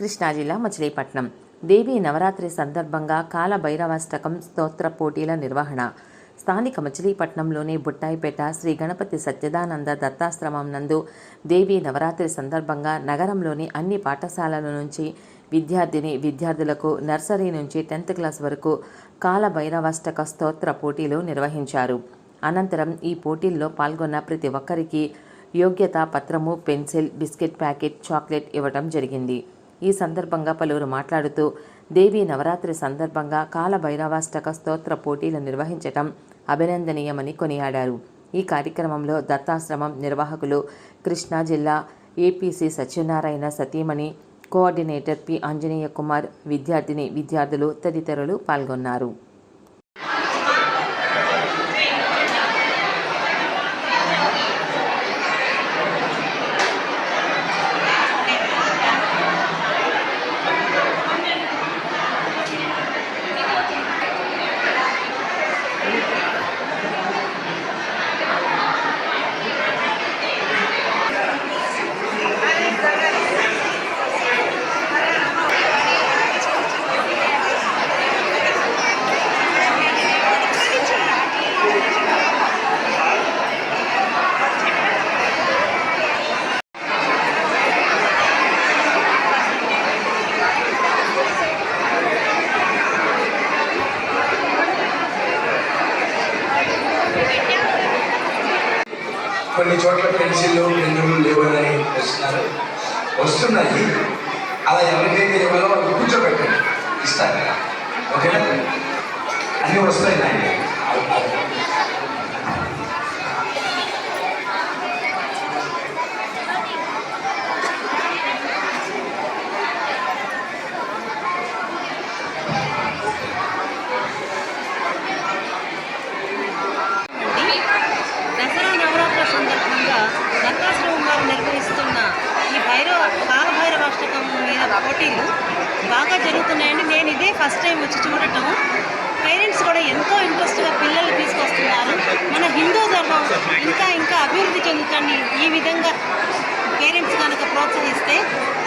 కృష్ణా జిల్లా మచిలీపట్నం. దేవీ నవరాత్రి సందర్భంగా కాలభైరవాష్టకం స్తోత్ర పోటీల నిర్వహణ. స్థానిక మచిలీపట్నంలోని బుట్టాయిపేట శ్రీ గణపతి సత్యదానంద దత్తాశ్రమం నందు దేవీ నవరాత్రి సందర్భంగా నగరంలోని అన్ని పాఠశాలల నుంచి విద్యార్థిని విద్యార్థులకు నర్సరీ నుంచి టెన్త్ క్లాస్ వరకు కాలభైరవాష్టక స్తోత్ర పోటీలు నిర్వహించారు. అనంతరం ఈ పోటీల్లో పాల్గొన్న ప్రతి ఒక్కరికి యోగ్యత పత్రము పెన్సిల్ బిస్కెట్ ప్యాకెట్ చాక్లెట్ ఇవ్వటం జరిగింది. ఈ సందర్భంగా పలువురు మాట్లాడుతూ దేవీ నవరాత్రి సందర్భంగా కాలభైరవాష్టక స్తోత్ర పోటీలు నిర్వహించటం అభినందనీయమని కొనియాడారు. ఈ కార్యక్రమంలో దత్తాశ్రమం నిర్వాహకులు కృష్ణా జిల్లా ఏపీసీ సత్యనారాయణ సతీమణి కోఆర్డినేటర్ పి ఆంజనేయ కుమార్ విద్యార్థిని విద్యార్థులు తదితరులు పాల్గొన్నారు. కొన్ని చోట్ల పెన్సిళ్ళు పెన్నులు లేవని వస్తున్నారు. వస్తున్నాయి. అలా ఎవరికైతే ఇవ్వాలో వాళ్ళు కూర్చోబెట్టండి. ఇస్తారు. ఓకేనా? అన్నీ వస్తాయి నాయన దసరా నవరాత్రుల సందర్భంగా దత్తాశ్రమం వారు నిర్వహిస్తున్న ఈ భైరవ కాలభైరవాష్టకం మీద పోటీలు బాగా జరుగుతున్నాయండి. నేను ఇదే ఫస్ట్ టైం వచ్చి చూడటం. పేరెంట్స్ కూడా ఎంతో ఇంట్రెస్ట్గా పిల్లలు తీసుకొస్తున్నారు. మన హిందూ ధర్మం ఇంకా ఇంకా అభివృద్ధి చెందుతుంది ఈ విధంగా పేరెంట్స్ కనుక ప్రోత్సహిస్తే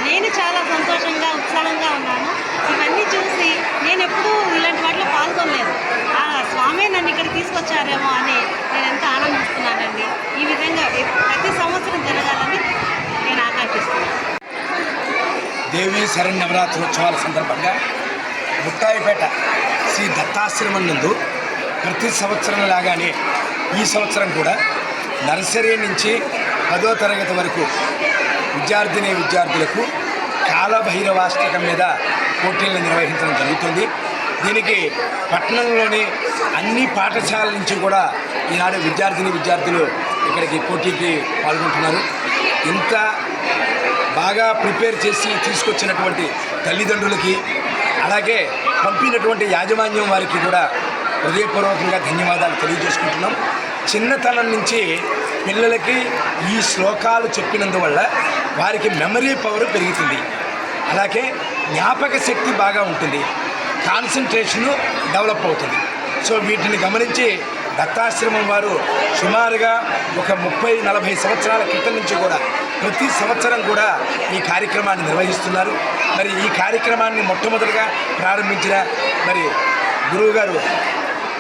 నేను చాలా సంతోషంగా ఉత్సాహంగా ఉన్నాను. ఇవన్నీ చూసి నేను ఎప్పుడూ ఇలాంటి వాటిలో పాల్గొనలేదు. ఆ స్వామి నన్ను ఇక్కడ తీసుకొచ్చారేమో అని నేను ఎంత ఆనందిస్తున్నానండి. ఈ విధంగా ప్రతి సంవత్సరం జరగాలని నేను ఆకాంక్షిస్తున్నాను దేవీ శరణ్ నవరాత్రోత్సవాల సందర్భంగా ముట్టాయిపేట శ్రీ దత్తాశ్రమం నందు ప్రతి సంవత్సరం లాగానే ఈ సంవత్సరం కూడా నర్సరీ నుంచి పదో తరగతి వరకు విద్యార్థిని విద్యార్థులకు కాలభైరవాష్టకం మీద పోటీలను నిర్వహించడం జరుగుతుంది. దీనికి పట్టణంలోని అన్ని పాఠశాలల నుంచి కూడా ఈనాడు విద్యార్థిని విద్యార్థులు ఇక్కడికి పోటీకి పాల్గొంటున్నారు. ఇంత బాగా ప్రిపేర్ చేసి తీసుకొచ్చినటువంటి తల్లిదండ్రులకి అలాగే పంపినటువంటి యాజమాన్యం వారికి కూడా హృదయపూర్వకంగా ధన్యవాదాలు తెలియజేసుకుంటున్నాం. చిన్నతనం నుంచి పిల్లలకి ఈ శ్లోకాలు చెప్పినందువల్ల వారికి మెమరీ పవర్ పెరుగుతుంది. అలాగే జ్ఞాపక శక్తి బాగా ఉంటుంది. కాన్సన్ట్రేషను డెవలప్ అవుతుంది. సో వీటిని గమనించి దత్తాశ్రమం వారు సుమారుగా ఒక ముప్పై నలభై సంవత్సరాల క్రితం నుంచి కూడా ప్రతి సంవత్సరం కూడా ఈ కార్యక్రమాన్ని నిర్వహిస్తున్నారు. మరి ఈ కార్యక్రమాన్ని మొట్టమొదటిగా ప్రారంభించిన మరి గురువుగారు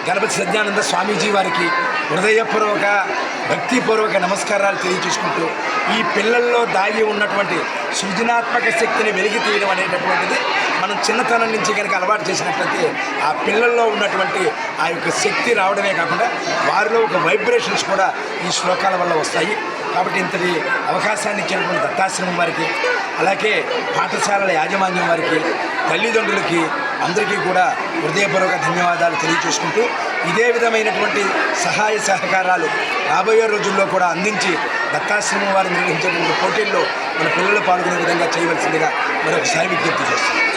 గణపతి సత్యానంద స్వామీజీ వారికి హృదయపూర్వక భక్తిపూర్వక నమస్కారాలు తెలియజేసుకుంటూ ఈ పిల్లల్లో దాగి ఉన్నటువంటి సృజనాత్మక శక్తిని వెలిగి తీయడం అనేటటువంటిది మనం చిన్నతనం నుంచి కనుక అలవాటు చేసినట్లయితే ఆ పిల్లల్లో ఉన్నటువంటి ఆ యొక్క శక్తి రావడమే కాకుండా వారిలో ఒక వైబ్రేషన్స్ కూడా ఈ శ్లోకాల వల్ల వస్తాయి. కాబట్టి ఇంతటి అవకాశాన్ని ఇచ్చినటువంటి దత్తాశ్రమం వారికి అలాగే పాఠశాలల యాజమాన్యం వారికి తల్లిదండ్రులకి అందరికీ కూడా హృదయపూర్వక ధన్యవాదాలు తెలియచేసుకుంటూ ఇదే విధమైనటువంటి సహాయ సహకారాలు రాబోయే రోజుల్లో కూడా అందించి దత్తాశ్రమం వారు నిర్వహించేటువంటి పోటీల్లో మన పిల్లలు పాల్గొనే విధంగా చేయవలసిందిగా మరొకసారి విజ్ఞప్తి చేస్తున్నాం.